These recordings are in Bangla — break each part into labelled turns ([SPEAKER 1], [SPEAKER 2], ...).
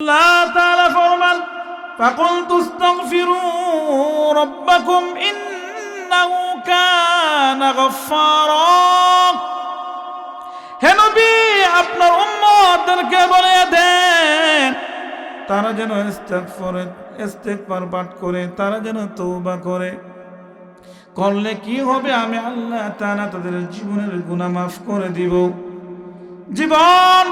[SPEAKER 1] আল্লাহ তাআলা ফরমান فقلت استغفروا ربكم إنه كان غفارا হে নবী আপনার উম্মতদেরকে বলে দেন তারা যেন ইস্তেগফারে ইস্তেগফার পাঠ করে তারা যেন তওবা করে করলে কি হবে আমি আল্লাহ তাআলা তাদের জীবনের গুনাহ মাফ করে দিব জীবন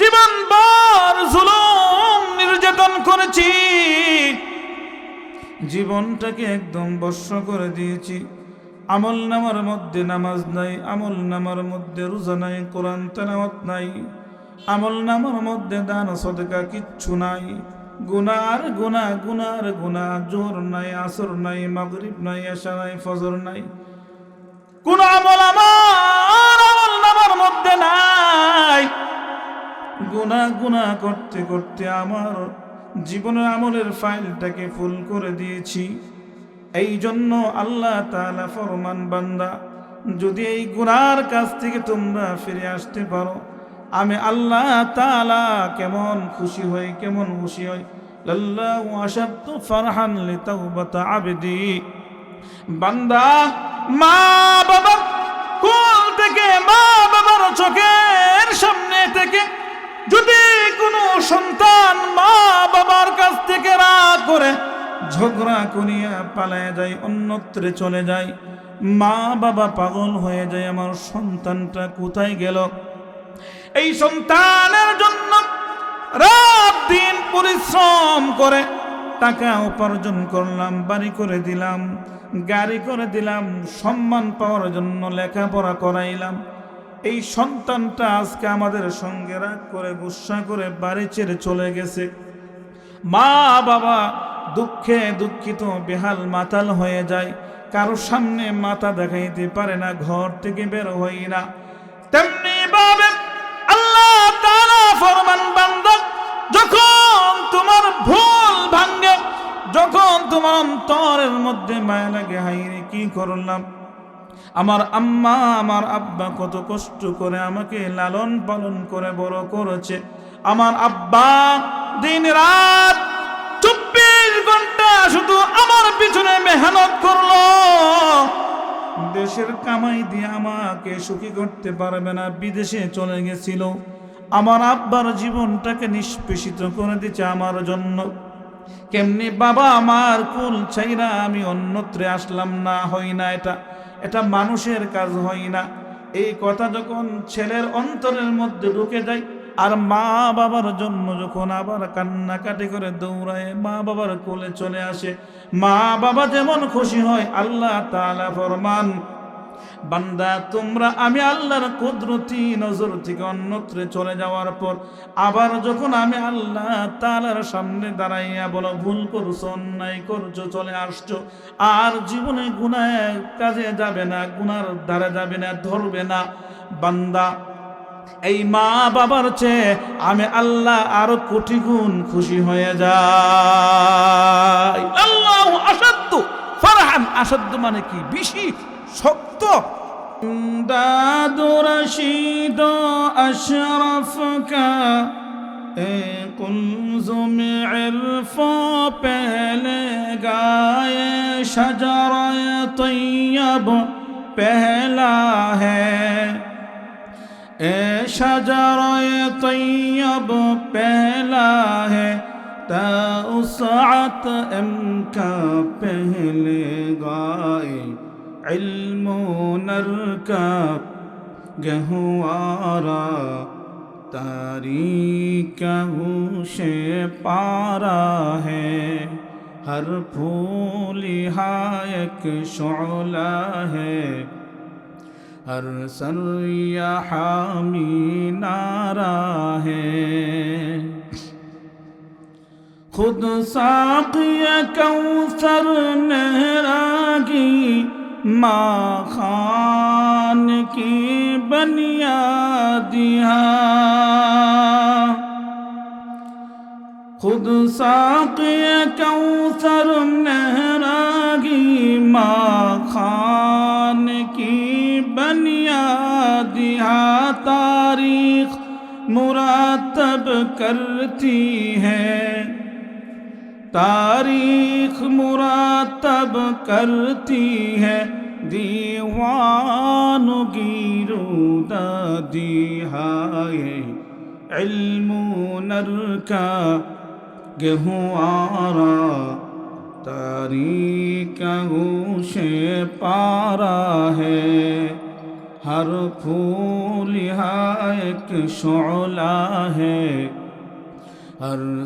[SPEAKER 1] জীবন ভর জুলুম নির্যাতন করেছি। জীবনটাকে একদম বর্ষ করে দিয়েছি। আমল নামার মধ্যে নামাজ নাই, আমল নামার মধ্যে রোজা নাই, কোরআন তেলাওয়াত নাই। আমল নামার মধ্যে দান সদকা কিচ্ছু নাই। গুনার গুনা গুনার গুনা জোর নাই, আসর নাই, মাগরিব নাই আশা নাই, ফজর নাই। কোন আমল আমার, আমল নামার মধ্যে নাই। গুনা গুনা করতে করতে আমার জীবনের আমলের ফাইলটাকে ফুল করে দিয়েছি। এই জন্য আল্লাহ তাআলা ফরমান, বান্দা, যদি এই গুনার কাছ থেকে তোমরা ফিরে আসতে পারো, আমি আল্লাহ তাআলা কেমন খুশি হই, কেমন খুশি হই। লাল্লাহু আবদি। বান্দা মা বাবা কোল থেকে মা বাবার চোখের সামনে থেকে যদি কোনো সন্তান মা বাবার কাছ থেকে রাগ করে, ঝগড়া করিয়া পালায় যায়, অন্যত্রে চলে যায় মা বাবা পাগল হয়ে যায়, আমার সন্তানটা কোথায় গেল? এই সন্তানের জন্য রাত দিন পরিশ্রম করে টাকা উপার্জন করলাম, বাড়ি করে দিলাম, গাড়ি করে দিলাম, সম্মান পাওয়ার জন্য লেখাপড়া করাইলাম। এই সন্তানটা আজকে আমাদের সঙ্গে রাগ করে, গুসা করে বাড়ি ছেড়ে চলে গেছে। মা বাবা দুঃখে দুঃখিত, বেহাল, মাতাল হয়ে যায়। কারও সামনে মাথা দেখাইতে পারে না, ঘর থেকে বের হই না। তেমনি ভাবে আল্লাহ তাআলা ফরমান বান্দা, যখন তোমার ভুল ভাঙ্গে, যখন তোমার অন্তরের মধ্যে মায়া লাগে হাইরে কি করলাম? আমার আম্মা, আমার আব্বা কত কষ্ট করে আমাকে লালন পালন করে বড় করেছে। আমার আব্বা দিন রাত চব্বিশ ঘণ্টা শুধু আমার পিছনে মেহনত করল। দেশের কামাই দিয়ে আমাকে সুখী করতে পারবে না, বিদেশে চলে গেছিল। আমার আব্বার জীবনটাকে নিষ্পেষিত করে দিচ্ছে আমার জন্য। কেমনি বাবা আমার কুল চাইরা আমি অন্যত্রে আসলাম, না হই না এটা। এটা মানুষের কাজ হয় না। এই কথা যখন ছেলের অন্তরের মধ্যে ঢুকে যায়, আর মা বাবার জন্য যখন আবার কান্নাকাটি করে দৌড়ায়, মা বাবার কোলে চলে আসে। মা বাবা যেমন খুশি হয়, আল্লাহ তালা ফরমান বান্দা, তোমরা আমি আল্লাহর কুদরতি নজর থেকে অন্যত্রে চলে যাওয়ার পর আবার যখন আমি আল্লাহ তাআলার সামনে দাঁড়াইয়া বলো, ভুল করছ, অন্যায় করছ, চলে আসছো, আর জীবনে গুনায় কাজে যাবে না, গুনার দ্বারা যাবে না, ধরবে না। বান্দা, এই মা বাবার চেয়ে আমি আল্লাহ আরও কোটি গুণ খুশি হয়ে যাই। আল্লাহ আসাদ্য ফারহান আসাদ্য মানে কি? বেশি শক্ত। দাদু রশিদ আশরফ কা কুমজুম ইরফ পেলে গায়ে শজরায় তৈয়ব পেহলা হ্যায় شجر طیب پہلا ہے تا اسعت ان کا پہلے گائے علم نرکا گہوارا تاریخ ہوشے پارا ہے۔ ہر پھول ایک شعلہ ہے۔ ہر سر یا حامی نارا ہے۔ خود ساقی کوثر نہراگی ماں خان کی بنیادیاں خود ساقی کوثر نہراگی ماں خان کی بنیادیاں تاریخ مراتب کرتی ہے تاریخ مراتب کرتی ہے، دیوان گیرو دادی ہائے۔ علم نر کا گہوں آرا، تاریخ گوشے پارا ہے۔ ہر پھول یہاں ایک شعلہ ہے۔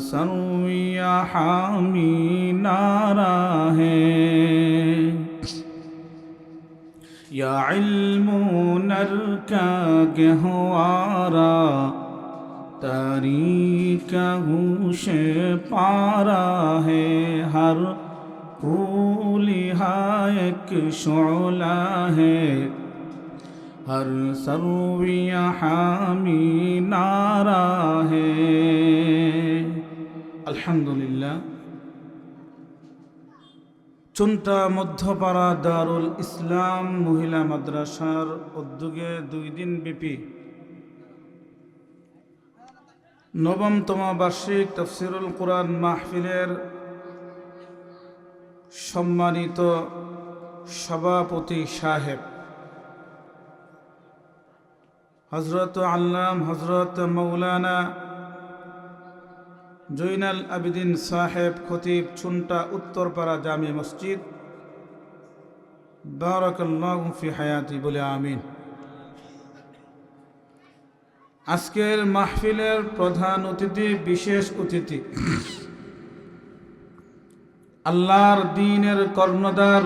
[SPEAKER 1] سرویا حامی نارا ہے۔ یا علم نر کا گہوارا تاری کا گوش پارا ہے۔ ہر پھول ہائک شعلہ ہے۔ ہر سرو حامی نارا ہے আলহামদুলিল্লাহ চুন্টা মধ্যপাড়া দারুল ইসলাম মহিলা মাদ্রাসার উদ্যোগে দুই দিন ব্যাপী নবমতম বার্ষিক তফসিরুল কোরআন মাহফিলের সম্মানিত সভাপতি সাহেব হজরত আল্লাম হজরত মৌলানা জৈনাল আবিদিন সাহেব খতিব ছুন্টা উত্তরপাড়া জামি মসজিদ। বারাকাল্লাহু ফি হায়াতি, বলে আমিন। আজকের মাহফিলের প্রধান অতিথি, বিশেষ অতিথি। আল্লাহর দিনের কর্ণদার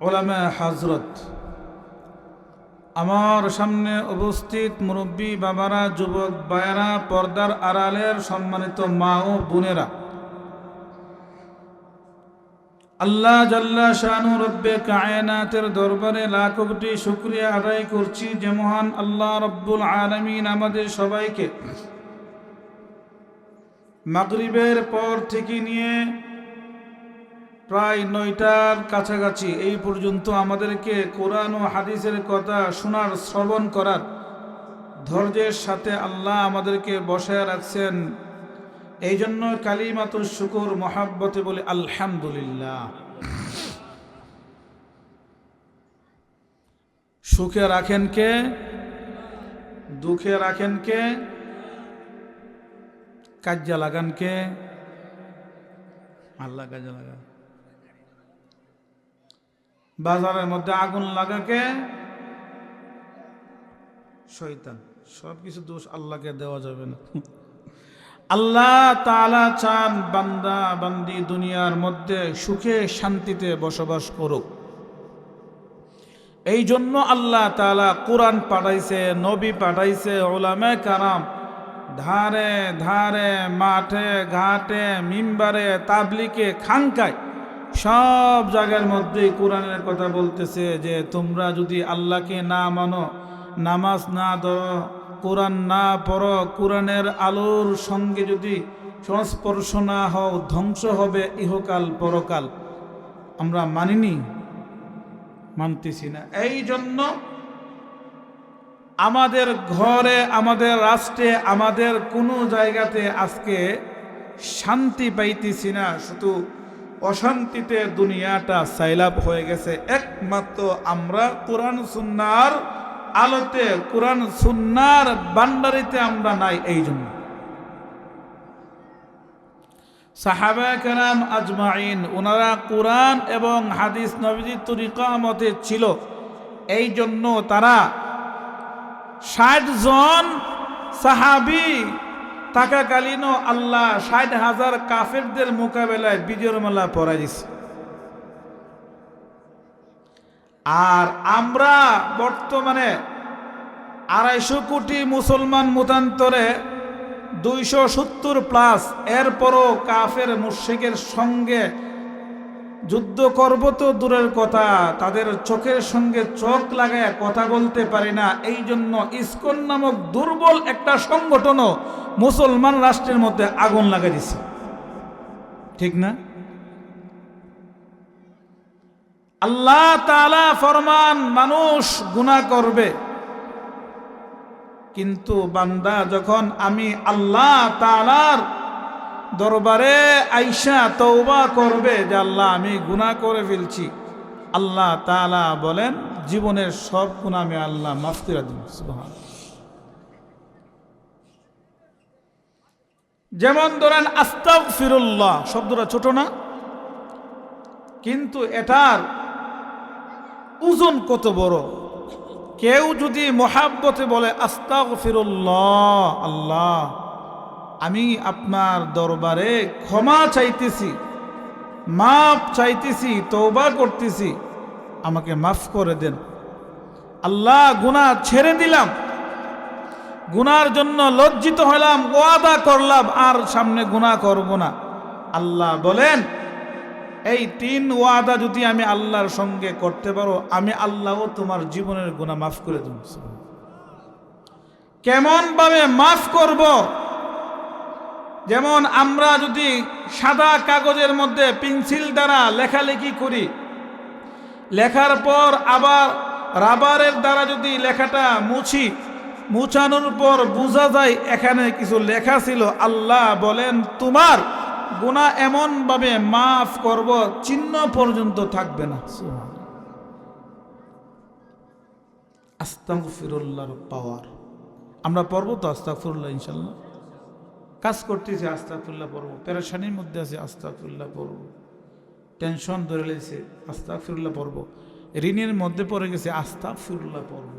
[SPEAKER 1] ওলামা হাজরত আমার সামনে উপস্থিত মুরব্বী বাবারা, যুবক বায়ারা পর্দার আড়ালের সম্মানিত মা ও বোনেরা। আল্লাহ জাল্লা শানু রব্বে কায়নাতের দরবারে লাখ কোটি শুক্রিয়া আদায় করছি যে মহান আল্লাহ রব্বুল আলমিন আমাদের সবাইকে। মাগরিবের পর থেকে নিয়ে প্রায় নয়টার কাছাকাছি। এই পর্যন্ত আমাদেরকে কোরআন ও হাদিসের কথা শোনার, শ্রবণ করার ধৈর্যের সাথে আল্লাহ আমাদেরকে বসায় রাখছেন। এই জন্য কালিমাতুর শুকুর, মহাব্বতে বলে আলহামদুলিল্লাহ। সুখে রাখেন কে? দুঃখে রাখেন কে? কাজ্যা লাগান কে? আল্লাহ কাজে লাগা বাজারের মধ্যে আগুন লাগাকে শৈতান সব কিছু দোষ আল্লাহকে দেওয়া যাবে না। আল্লাহ তালা চান বান্দা, বান্দি দুনিয়ার মধ্যে সুখে, শান্তিতে বসবাস করুক। এই জন্য আল্লাহ তালা কোরআন পাঠাইছে, নবী পাঠাইছে ওলামে কারাম। ধারে ধারে, মাঠে, ঘাটে, মিম্বারে তাবলিকে খানকায় সব জায়গার মধ্যে কোরআনের কথা বলতেছে যে তোমরা যদি আল্লাহকে না মানো, নামাজ না ধরো, কোরআন না পড়ো, কোরআনের আলোর সঙ্গে যদি সংস্পর্শ না হও, ধ্বংস হবে ইহকাল পরকাল। আমরা মানিনি? মানতেছি না। এই জন্য আমাদের ঘরে, আমাদের রাষ্ট্রে, আমাদের কোনো জায়গাতে আজকে শান্তি পাইতেছি না। শুধু অশান্তিতে দুনিয়াটা সাইলাপ হয়ে গেছে। একমাত্র আমরা কোরআন সুন্নার আলোতে, কোরআন সুন্নার বান্ডারিতে আমরা নাই এই জন্য। সাহাবা কেরাম আজমাইন ওনারা কোরআন এবং হাদিস নবীজির তরিকা মতে ছিল। এই জন্য তারা ষাট জন সাহাবি থাকাকালীনও আল্লাহ ষাট হাজার কাফেরদের মোকাবেলায় বিজয় মালা পরাই দিছে। আর আমরা বর্তমানে আড়াইশো কোটি মুসলমান মতান্তরে দুইশো সত্তর প্লাস এরপরও কাফের মুর্শিকের সঙ্গে যুদ্ধ করব তো দূরের কথা, তাদের চোখের সঙ্গে চোখ লাগায় কথা বলতে পারি না। এই জন্য ইস্কন নামক দুর্বল একটা সংগঠনও মুসলমান রাষ্ট্রের মধ্যে আগুন লাগাই দিছে। ঠিক না? আল্লাহ তালা ফরমান, মানুষ গুণা করবে। কিন্তু বান্দা, যখন আমি আল্লাহ তালার দরবারে আইসা তৌবা করবে যে আল্লাহ, আমি গুনাহ করে ফেলছি। আল্লাহ তালা বলেন, জীবনের সব গুণা আমি আল্লাহ মাফ করে যেমন ধরেন আস্তাক ফিরুল্লাহ শব্দটা ছোট না, কিন্তু এটার ওজন কত বড়? কেউ যদি মহাব্বতে বলে আস্তাক ফিরুল্লাহ আল্লাহ আমি আপনার দরবারে ক্ষমা চাইতেছি, মাফ চাইতেছি তৌবা করতেছি। আমাকে মাফ করে দেন। আল্লাহ গুনাহ ছেড়ে দিলাম। গুনার জন্য লজ্জিত হলাম, ওয়াদা করলাম, আর সামনে গুনাহ করব না। আল্লাহ বলেন, এই তিন ওয়াদা যদি আমি আল্লাহর সঙ্গে করতে পারো, আমি আল্লাহও তোমার জীবনের গুনাহ মাফ করে দেব। কেমন ভাবে মাফ করব? যেমন আমরা যদি সাদা কাগজের মধ্যে পেন্সিল দ্বারা লেখালেখি করি, লেখার পর আবার রাবারের দ্বারা যদি লেখাটা মুছি, মুছানোর পর বোঝা যায় এখানে কিছু লেখা ছিল, আল্লাহ বলেন, তোমার গুণা এমনভাবে মাফ করব, চিহ্ন পর্যন্ত থাকবে না। আস্তাগফিরুল্লাহর পাওয়ার আমরা পড়ব তো আস্তাগফিরুল্লাহ ইনশাল্লাহ কাজ করতেছি আস্তাগফিরুল্লাহ পড়ব। পেরেশানির মধ্যে আছে আস্তাগফিরুল্লাহ পড়ব। টেনশন ধরে লেছে আস্তাগফিরুল্লাহ পড়ব। ঋণের মধ্যে পড়ে গেছে, আস্তাগফিরুল্লাহ পড়ব।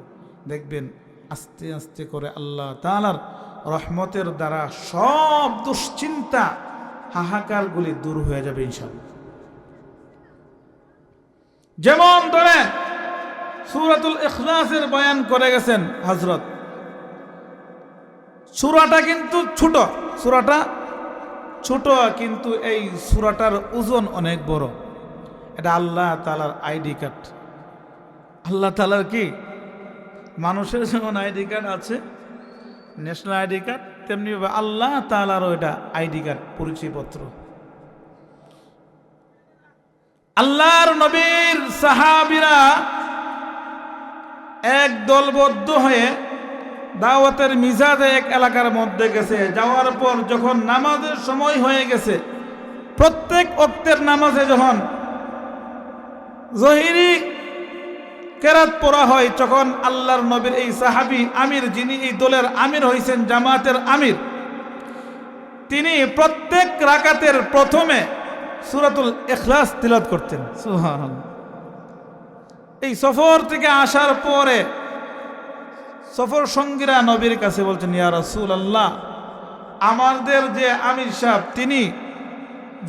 [SPEAKER 1] দেখবেন, আস্তে আস্তে করে আল্লাহ তাআলার রহমতের দ্বারা সব দুশ্চিন্তা, হাহাকারগুলি দূর হয়ে যাবে ইনশাল্লাহ যেমন ধরেন, সুরাতুল ইখলাসের বয়ান করে গেছেন হজরত সুরাটা কিন্তু ছোট। সুরাটা ছোট কিন্তু এই সুরাটার ওজন অনেক বড়। এটা আল্লাহ তালার আইডি কার্ড। আল্লাহ তালার কি? মানুষের যেমন আইডি কার্ড আছে, ন্যাশনাল আইডি কার্ড, তেমনি আল্লাহ তালারও এটা আইডি কার্ড, পরিচয়পত্র। আল্লাহর নবীর সাহাবিরা এক দলবদ্ধ হয়ে দাওয়াতের মিজাজে এক এলাকার মধ্যে গেছে। যাওয়ার পর যখন নামাজের সময় হয়ে গেছে, প্রত্যেক অক্তের নামাজে যখন জহিরি কেরাত পড়া হয় যখন আল্লাহর নবীর এই সাহাবি আমির, যিনি এই দলের আমির হয়েছেন জামাতের আমির, তিনি প্রত্যেক রাকাতের প্রথমে সুরাতুল এখলাস তিলত করতেন। সুবহানাল্লাহ। এই সফর থেকে আসার পরে সফর সঙ্গীরা নবীর কাছে বলছেন, ইয়া রাসূল আল্লাহ আমাদের যে আমির সাহেব, তিনি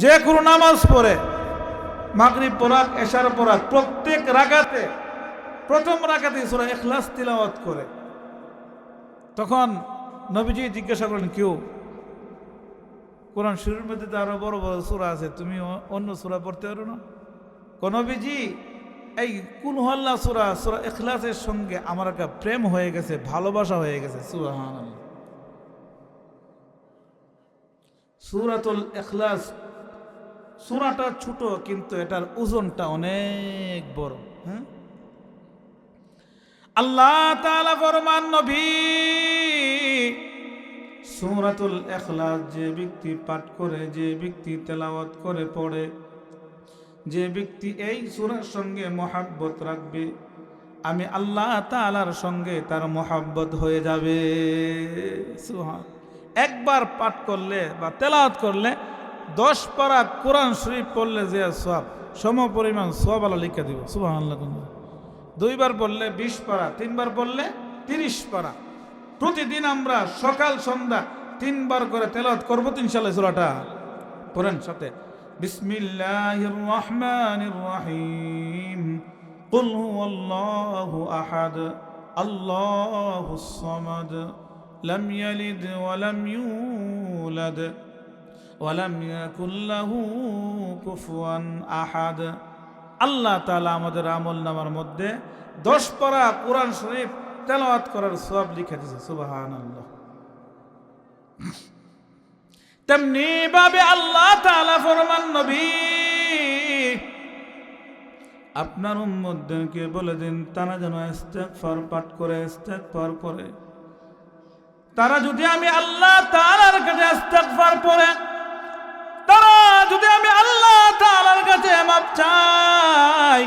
[SPEAKER 1] যে কোনো নামাজ পড়ে, মাগরিব পড়াক এশার পড়াক প্রত্যেক রাগাতে, প্রথম রাগাতে সুরা এখলাস তিলাওয়াত করে। তখন নবীজি জিজ্ঞাসা করেন কেউ? কোরআন শুরুর মধ্যে তো আরও বড় বড় সুরা আছে তুমি অন্য সুরা পড়তে পারো না? নবীজি এই কুল হল্লা সুরা সুরা এখলাসের সঙ্গে আমার একটা প্রেম হয়ে গেছে, ভালোবাসা হয়ে গেছে, সুবহানাল্লাহ। সুরাতুল এখলাস সুরাটা ছোট, কিন্তু এটার ওজনটা অনেক বড় হ্যাঁ? আল্লাহ তাআলা ফরমান, নবী, সুরাতুল এখলাস যে ব্যক্তি পাঠ করে, যে ব্যক্তি তেলাওয়াত করে, পড়ে যে ব্যক্তি এই সুরার সঙ্গে মহাব্বত রাখবে, আমি আল্লাহ তালার সঙ্গে তার মহাব্বত হয়ে যাবে। সুবহান। একবার পাঠ করলে বা তেলাওয়াত করলে দশ পারা কোরআন শরীফ পড়লে যে সব সম পরিমাণ সব আলো লিখে দিব। সুবাহ দুইবার পড়লে বিশ পারা, তিনবার পড়লে তিরিশ পারা। প্রতিদিন আমরা সকাল, সন্ধ্যা তিনবার করে তেলাওয়াত করব তো ইনশাল্লাহ সুরাটা। পড়েন সাথে। বিসমিল্লাহির রহমানির রহিম قل هو الله أحد الله الصمد لم يلد ولم يولد ولم يكن له كفوا أحد আল্লাহ তাআলা আমাদের আমল নামার মধ্যে দশ পারা কোরআন শরীফ তেলাওয়াত করার সব লিখে দিয়েছে সুবহানাল্লাহ তেমনি ভাবে আল্লাহ তাআলা ফরমান নবী। আপনার উম্মতদেরকে বলে দিন, তারা যেন ইস্তেগফার পাঠ করে, ইস্তেগফার করে তারা যদি আমি আল্লাহ তাআলার কাছে ইস্তেগফার পড়ে, তারা যদি আমি আল্লাহ তাআলার কাছে মাপ চাই,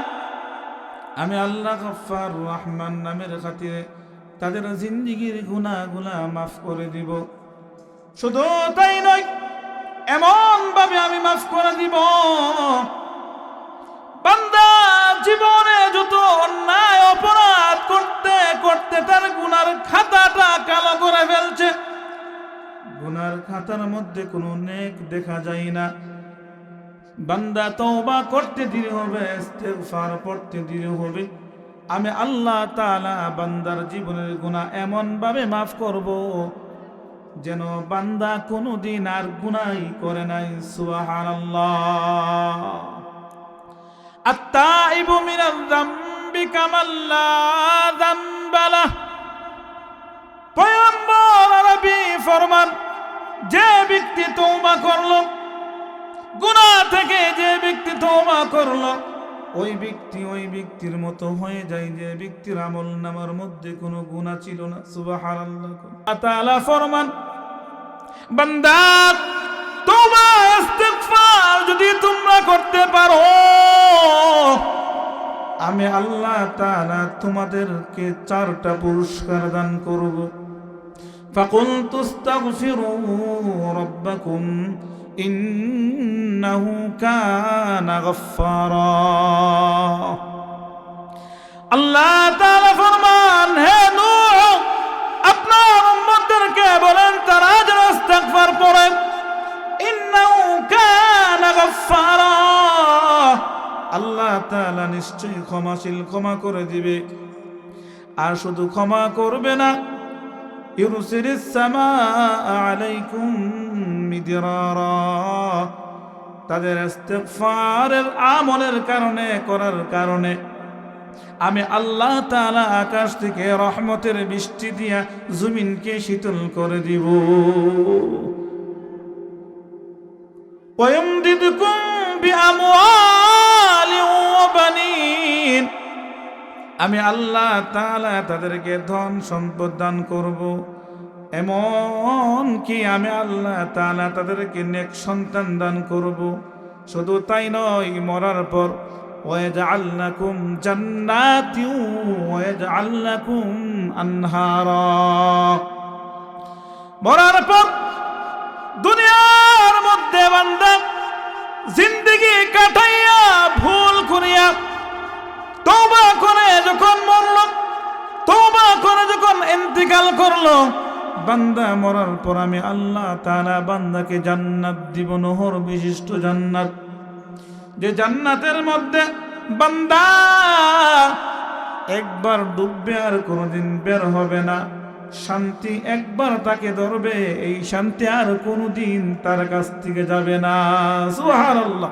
[SPEAKER 1] আমি আল্লাহ গফফার রহমান নামের খাতিরে তাদের জিন্দিগির গুনাহগুলা মাফ করে দিব। শুধু তাই নয় এমন ভাবে আমি মাফ করে দিব। বান্দা জীবনে যত অন্যায়, অপরাধ করতে করতে তার গুনার খাতাটা কালো করে ফেলছে। গুনার খাতার মধ্যে কোনো নেক দেখা যায় না। বান্দা তওবা করতে দেরি হবে, ইস্তেগফার পড়তে দেরি হবে। আমি আল্লাহ তাআলা বান্দার জীবনের গুনাহ এমন ভাবে মাফ করব। যেন বান্দা কোনোদিন আর গুনাই করে নাই আরবি ফরমান, যে ব্যক্তি তওবা করল গুণা থেকে যে ব্যক্তি তওবা করল ওই ব্যক্তি ওই ব্যক্তির মতো হয়ে যায় যে ব্যক্তির আমল নামার মধ্যে কোনো গুণা ছিল না সুবাহ আল্লাহ ফরমান, বান্দা, তোমার যদি তোমরা করতে পারো, আমি আল্লাহ তাআলা তোমাদেরকে চারটা পুরস্কার দান করব। ফাকুল তুস্তাগফিরু রব্বাকুম ইন্নাহু কানা গফফারা। আল্লাহ তাআলা ফরমান, হে নূহ আপনার উম্মতদেরকে বলেন, তারা যেন ইস্তিগফার পড়ে। ইন্নাহু কানা গফফারা। আল্লাহ তাআলা নিশ্চয়ই ক্ষমাশীল, ক্ষমা করে দিবে। আর শুধু ক্ষমা করবে না ইউরসিরিস সামা আলাইকুম মিদরারা তাদের ইস্তিগফারের আমলের কারণে করার কারণে আমি আল্লাহ তাআলা আকাশ থেকে রহমতের বৃষ্টি দিয়া জমিনকে শীতল করে দিব ويمددكم بأموال وبنين আমি আল্লাহ তাআলা তাদেরকে ধন সম্পদ দান করব এমন কি আমি আল্লাহ তালা তাদেরকে নেক সন্তান দান করব? শুধু তাই নয়, মরার পর ওয়েজ আল্লাকুম জান্নাতিউ ওয়েজ আল্লাকুম আনহার। মরার পর, দুনিয়ার মধ্যে বান্দা জিন্দিগি কাটাইয়া ভুল করিয়া তওবা করে যখন মরল, তওবা করে যখন ইন্তিকাল করল বান্দা মরার পর আমি আল্লাহ তাআলা বান্দাকে জান্নাত দিব, নহর বিশিষ্ট জান্নাত। যে জান্নাতের মধ্যে বান্দা একবার ডুববে আর কোনোদিন বের হবে না। শান্তি একবার তাকে ধরবে, এই শান্তি আর কোনোদিন তার কাছ থেকে যাবে না। সুবহানাল্লাহ।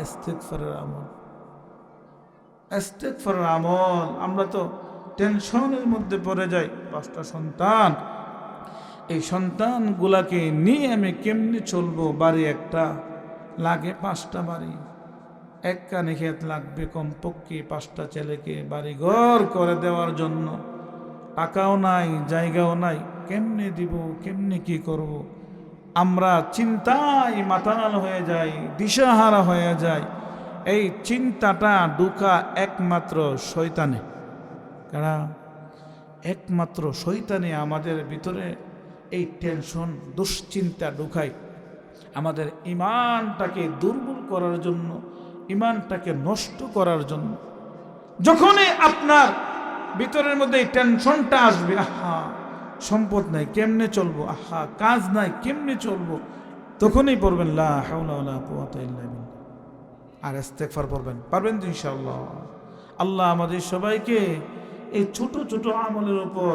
[SPEAKER 1] ইস্তিগফারের আমল। আমল। আমরা তো টেনশনের মধ্যে পড়ে যাই। পাঁচটা সন্তান। এই সন্তানগুলাকে নিয়ে আমি কেমনি চলবো? বাড়ি একটা লাগে পাঁচটা বাড়ি। এক কানে ক্ষেত লাগবে কমপক্ষে পাঁচটা ছেলেকে বাড়ি ঘর করে দেওয়ার জন্য। টাকাও নাই, জায়গাও নাই। কেমনে দিব, কেমনে কি করব। আমরা চিন্তায় মাতানাল হয়ে যাই, দিশাহারা হয়ে যায় এই চিন্তাটা ঢুকা একমাত্র শৈতানে কারা? একমাত্র শৈতানে আমাদের ভিতরে এই টেনশন, দুশ্চিন্তা ঢুকায়। আমাদের ইমানটাকে দুর্বল করার জন্য, ইমানটাকে নষ্ট করার জন্য। যখনই আপনার ভিতরের মধ্যে এই টেনশনটা আসবে, আহা, সম্পদ নাই, কেমনে চলবো? আহা, কাজ নাই, কেমনে চলবো? তখনই পড়বেন আর ইস্তেগফার পড়বেন, পারবেন তো ইনশাল্লাহ আল্লাহ আমাদের সবাইকে এই ছোট ছোট আমলের উপর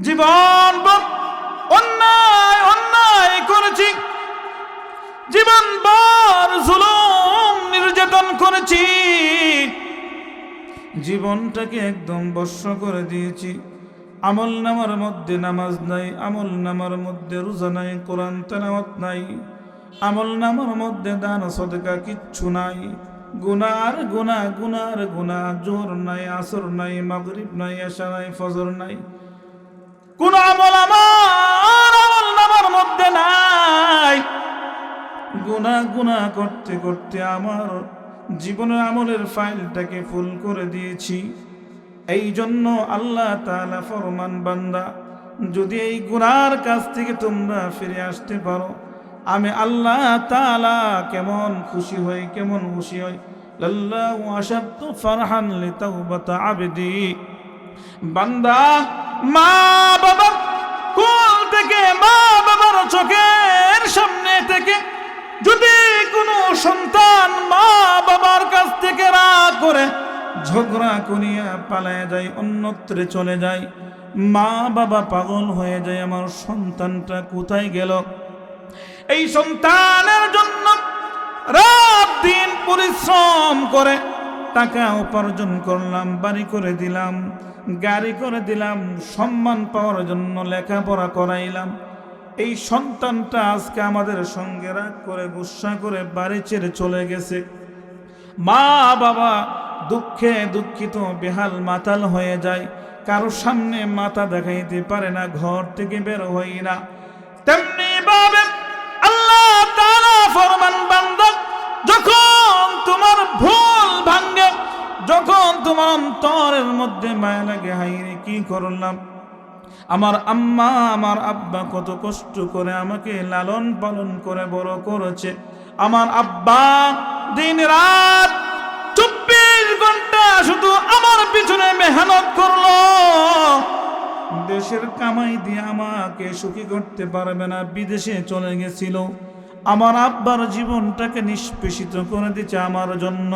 [SPEAKER 1] জীবন অন্যায় অন্যায় করেছি। জীবন বার, জুলুম নির্যাতন করেছি। জীবনটাকে একদম বর্ষ করে দিয়েছি। আমল নামার মধ্যে নামাজ নাই, আমল নামার মধ্যে রোজা নাই, কোরআন তেলাওয়াত নাই। আমল নামার মধ্যে দান, সদকা কিচ্ছু নাই। গুনার গুনা গুনার গুনা, জোর নাই, আসর নাই, মাগরিব নাই আশা নাই, ফজর নাই। কোন আমল আমার আমল নামার মধ্যে নাই। গুনা গুনা করতে করতে আমার জীবনের আমলের ফাইলটাকে ফুল করে দিয়েছি। এই জন্য আল্লাহ তাআলা ফরমান, বান্দা, যদি এই গুনার কাছ থেকে তোমরা ফিরে আসতে পারো, আমি আল্লাহ তালা কেমন খুশি হই, কেমন খুশি হই। লাল্লাহু আশাদ্দু ফারহান লিতাওবাতা আবদি। বান্দা মা বাবা কোল থেকে মা বাবার চোখের সামনে থেকে যদি কোনো সন্তান মা বাবার কাছ থেকে রাগ করে ঝগড়া করিয়া পালায় যায়, অন্যত্রে চলে যায় মা বাবা পাগল হয়ে যায়, আমার সন্তানটা কোথায় গেল? এই সন্তানের জন্য রাত দিন পরিশ্রম করে টাকা উপার্জন করলাম, বাড়ি করে দিলাম। গাড়ি করে দিলাম, সম্মান পাওয়ার জন্য লেখাপড়া করাইলাম। এই সন্তানটা আজকে আমাদের সঙ্গে রাগ করে, গুসা করে বাড়ি ছেড়ে চলে গেছে। মা বাবা দুঃখে দুঃখিত, বেহাল মাতাল হয়ে যায়। কারও সামনে মাথা দেখাইতে পারে না, ঘর থেকে বের হই না। তেমনি ভাবে যখন তোমার অন্তরের মধ্যে মায়া লাগে হাইরে কি করলাম? আমার আম্মা, আমার আব্বা কত কষ্ট করে আমাকে লালন পালন করে, বড় করেছে। আমার আব্বা দিন রাত চব্বিশ ঘণ্টা শুধু আমার পিছনে মেহনত করল। দেশের কামাই দিয়ে আমাকে সুখী করতে পারবে না, বিদেশে চলে গেছিল। আমার আব্বার জীবনটাকে নিষ্পেষিত করে দিচ্ছে আমার জন্য।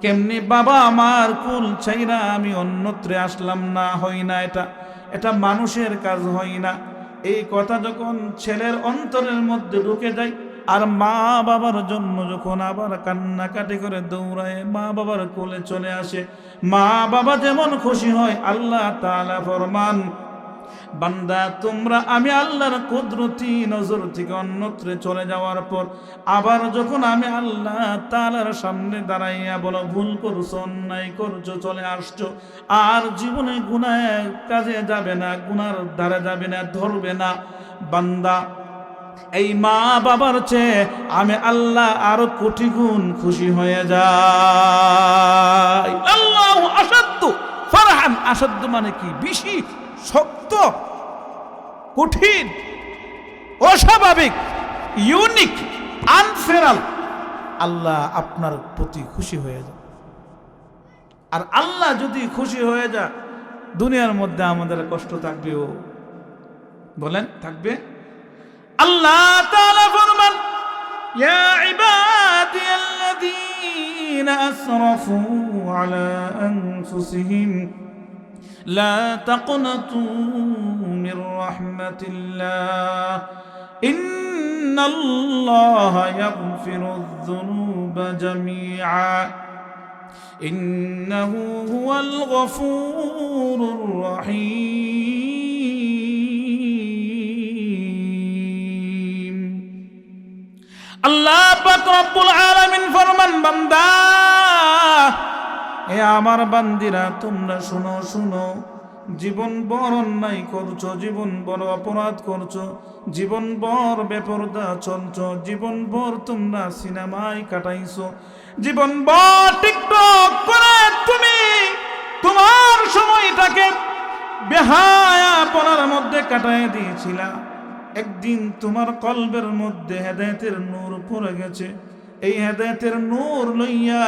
[SPEAKER 1] কেমনি বাবা আমার কুল চাইরা আমি অন্যত্রে আসলাম? না হই না এটা। এটা মানুষের কাজ, হয় না। এই কথা যখন ছেলের অন্তরের মধ্যে ঢুকে যায়, আর মা বাবার জন্য যখন আবার কান্নাকাটি করে দৌড়ায়, মা বাবার কোলে চলে আসে। মা বাবা যেমন খুশি হয়, আল্লাহ তাআলা ফরমান বান্দা, তোমরা আমি আল্লাহর কুদরতি নজর থেকে অন্যত্রে চলে যাওয়ার পর আবার যখন আমি আল্লাহ তালার সামনে দাঁড়াইয়া বলো, ভুল করছ, অন্যায় করছ, চলে আসছো, আর জীবনে গুনায় কাজে যাবে না, গুনার দ্বারা যাবে না, ধরবে না। বান্দা, এই মা বাবার চেয়ে আমি আল্লাহ আরও কোটি গুণ খুশি হয়ে যাই। আল্লাহ আসাদ্য ফারহান আসাদ্য মানে কি? বেশি শক্ত, কঠিন, অস্বাভাবিক ইউনিক আনফেরাল আল্লাহ আপনার প্রতি খুশি হয়ে যায় আর আল্লাহ যদি খুশি হয়ে যায় দুনিয়ার মধ্যে আমাদের কষ্ট থাকবেও। বলেন, থাকবে? আল্লাহ তাআলা ফরমান, ইয়া আসরাফু আলা আনফুসিহিম। لا تقنطوا من رحمة الله إن الله يغفر الذنوب جميعا إنه هو الغفور الرحيم আল্লাহ পাক রব্বুল আলামিন ফরমান বান্দা এ আমার বান্দিরা, তোমরা শুনো শুনো। জীবন বড় অন্যায় করছ, জীবন বড় অপরাধ করছ। জীবন বর বেপরদা চলছো, জীবন ভর তোমরা সিনেমায় কাটাইছো। জীবন বর টিকটক করে তুমি তোমার সময়টাকে বেহায়া পড়ার মধ্যে কাটায় দিয়েছিলা। একদিন তোমার কলবের মধ্যে হেদায়তের নূর পড়ে গেছে। এই হেদায়তের নূর লইয়া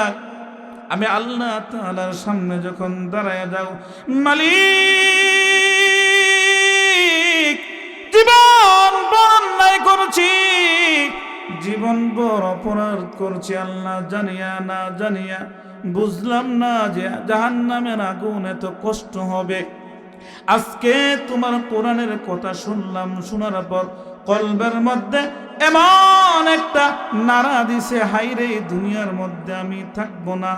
[SPEAKER 1] আমি আল্লাহ তাআলার সামনে যখন দাঁড়ায় যাও, মালিক, জীবন বড় করছি, জীবন অপরাধ করছি, আল্লাহ জানিয়া না জানিয়া, বুঝলাম না যে জাহান্নামের আগুন এত কষ্ট হবে। আজকে তোমার কোরআনের কথা শুনলাম, শোনার পর কলবের মধ্যে এমন একটা নাড়া দিছে হাইরে দুনিয়ার মধ্যে আমি থাকব না।